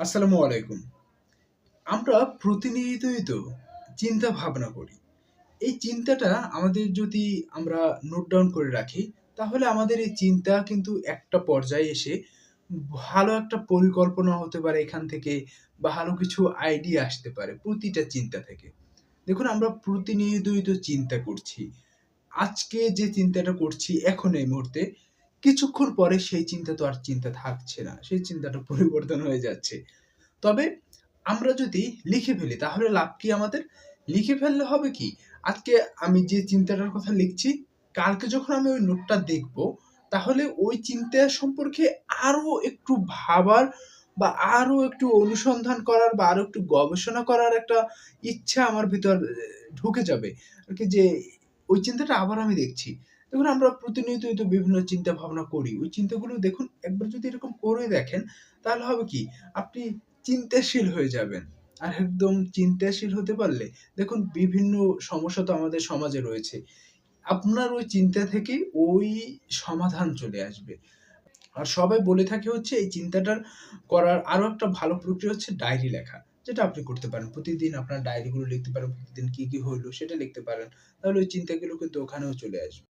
আসসালামু আলাইকুম। আমরা প্রতিনিয়তই তো চিন্তা ভাবনা করি। এই চিন্তাটা আমাদের যদি আমরা নোট ডাউন করে রাখি, তাহলে আমাদের এই চিন্তা কিন্তু একটা পর্যায়ে এসে ভালো একটা পরিকল্পনা হতে পারে এখান থেকে, ভালো কিছু আইডিয়া আসতে পারে প্রতিটা চিন্তা থেকে। দেখুন আমরা প্রতিনিয়তই তো চিন্তা করছি। আজকে যে চিন্তাটা করছি এখন এই মুহূর্তে, কিছুক্ষণ পরে সেই চিন্তা তো আর চিন্তা থাকছে না। সেই চিন্তাটা পরিবর্তন হয়ে যাচ্ছে। তবে আমরা যদি লিখে ফেলি তাহলে লাভ কি আমাদের? লিখে ফেললে হবে কি? আজকে আমি যে চিন্তাটার কথা লিখছি, কালকে যখন আমি ওই নোটটা দেখব, তাহলে ওই চিন্তা সম্পর্কে আরও একটু ভাবার বা আরও একটু অনুসন্ধান করার বা আরও একটু গবেষণা করার একটা ইচ্ছা আমার ভিতর ঢুকে যাবে। আর কি যে ওই চিন্তাটা আবার আমি দেখছি। দেখুন আমরা প্রতিনিয়ত বিভিন্ন চিন্তা ভাবনা করি। ওই চিন্তাগুলো দেখুন একবার যদি এরকম করে দেখেন, তাহলে হবে কি? আপনি চিন্তাশীল হয়ে যাবেন। আর একদম চিন্তাশীল হতে পারলে দেখুন বিভিন্ন সমস্যা তো আমাদের সমাজে রয়েছে। আপনার ওই চিন্তা থেকে ওই সমাধান চলে আসবে। আর সবাই বলে থাকে হচ্ছে এই চিন্তাটার করার আরও একটা ভালো প্রক্রিয়া হচ্ছে ডায়েরি লেখা। যেটা আপনি করতে পারেন। প্রতিদিন আপনার ডায়েরিগুলো লিখতে পারেন। প্রতিদিন কি, কি হইল সেটা লিখতে পারেন। তাহলে ওই চিন্তাগুলো কিন্তু ওখানেও চলে আসবে।